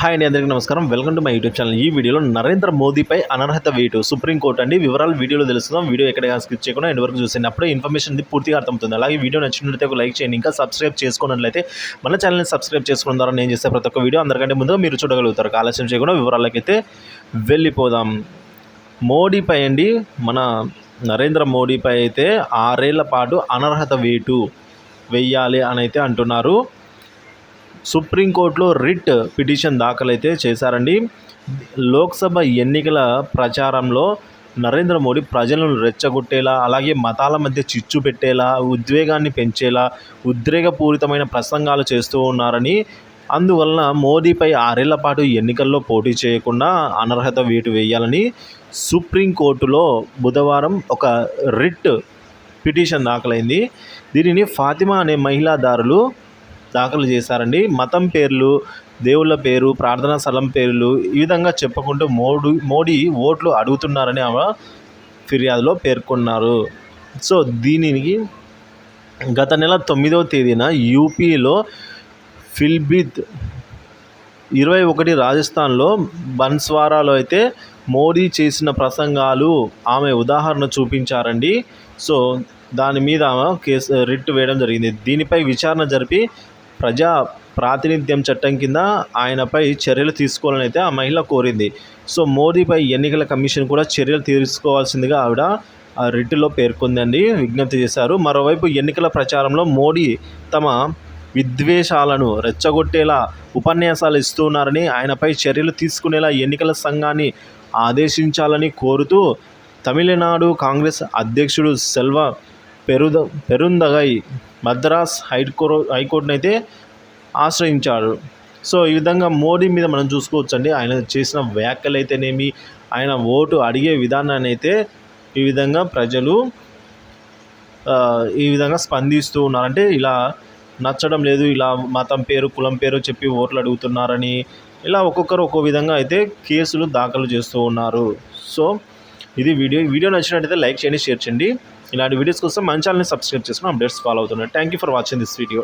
Hi అండి అందరికీ నమస్కారం. Welcome to my YouTube channel ఈ వీడియోలో నరేంద్ర మోదీపై అనర్హత వేటు సుప్రీంకోర్టు అండి. వివరాలు వీడియోలో తెలుసుకుందాం. వీడియో ఎక్కడ స్కిప్ చేయకుండా ఎండ్ వరకు చూసింది అప్పుడే ఇన్ఫర్మేషన్ ఇది పూర్తిగా అర్థమవుతుంది. అలాగే వీడియో నచ్చినట్లయితే ఒక లైక్ చేయండి. ఇంకా సబ్స్క్రైబ్ చేసుకున్నట్లయితే మన ఛానల్ని సబ్స్క్రైబ్ చేసుకోవడం ద్వారా నేను చేసే ప్రతి ఒక్క వీడియో అందరికంటే ముందుగా మీరు చూడగలుగుతారు. ఆలస్యం చేయకుండా వివరాలకైతే వెళ్ళిపోదాం. మోడీపై అండి మన నరేంద్ర మోడీపై అయితే ఆరేళ్ళ పాటు అనర్హత వేటు వెయ్యాలి అని అయితే అంటున్నారు. సుప్రీంకోర్టులో రిట్ పిటిషన్ దాఖలైతే చేశారండి. లోక్సభ ఎన్నికల ప్రచారంలో నరేంద్ర మోడీ ప్రజలను రెచ్చగొట్టేలా అలాగే మతాల మధ్య చిచ్చు పెట్టేలా ఉద్వేగాన్ని పెంచేలా ఉద్రేకపూరితమైన ప్రసంగాలు చేస్తూ ఉన్నారని. అందువలన మోదీపై ఆరేళ్ళ పాటు ఎన్నికల్లో పోటీ చేయకుండా అనర్హత వేటు వేయాలని సుప్రీంకోర్టులో బుధవారం ఒక రిట్ పిటిషన్ దాఖలైంది. దీనిని ఫాతిమా అనే మహిళాదారులు దాఖలు చేశారండి. మతం పేర్లు దేవుళ్ళ పేరు ప్రార్థనా స్థలం పేర్లు ఈ విధంగా చెప్పుకుంటూ మోడీ మోడీ ఓట్లు అడుగుతున్నారని ఆమె ఫిర్యాదులో పేర్కొన్నారు. సో దీనికి గత నెల తొమ్మిదవ తేదీన యూపీలో ఫిల్బిత్ ఇరవై ఒకటి రాజస్థాన్లో బన్స్వారాలో అయితే మోడీ చేసిన ప్రసంగాలు ఆమె ఉదాహరణ చూపించారండి. సో దాని మీద ఆమె కేసు రిట్ వేయడం జరిగింది. దీనిపై విచారణ జరిపి ప్రజా ప్రాతినిధ్యం చట్టం కింద ఆయనపై చర్యలు తీసుకోవాలని అయితే ఆ మహిళ కోరింది. సో మోదీపై ఎన్నికల కమిషన్ కూడా చర్యలు తీసుకోవాల్సిందిగా ఆవిడ ఆ రిట్లో పేర్కొందండి. విజ్ఞప్తి చేశారు. మరోవైపు ఎన్నికల ప్రచారంలో మోడీ తమ విద్వేషాలను రెచ్చగొట్టేలా ఉపన్యాసాలు ఇస్తున్నారని ఆయనపై చర్యలు తీసుకునేలా ఎన్నికల సంఘాన్ని ఆదేశించాలని కోరుతూ తమిళనాడు కాంగ్రెస్ అధ్యక్షుడు సెల్వ పెరుద పెరుందగై మద్రాస్ హైకోర్ హైకోర్టును అయితే ఆశ్రయించాడు సో ఈ విధంగా మోడీ మీద మనం చూసుకోవచ్చండి. ఆయన చేసిన వ్యాఖ్యలు అయితేనేమి ఆయన ఓటు అడిగే విధానాన్ని అయితే ఈ విధంగా ప్రజలు ఈ విధంగా స్పందిస్తూ ఉన్నారంటే ఇలా నచ్చడం లేదు ఇలా మతం పేరు కులం పేరు చెప్పి ఓట్లు అడుగుతున్నారని ఇలా ఒక్కొక్కరు ఒక్కో విధంగా అయితే కేసులు దాఖలు చేస్తూ ఉన్నారు. సో ఇది వీడియో వీడియో నచ్చినట్టయితే లైక్ చేయండి షేర్ చేయండి. ఇలాంటి వీడియోస్ కోసం మన ఛానల్ని సబ్స్క్రైబ్ చేసుకుని అప్డేట్స్ ఫాలో అవుతున్నాయి thank you for watching this video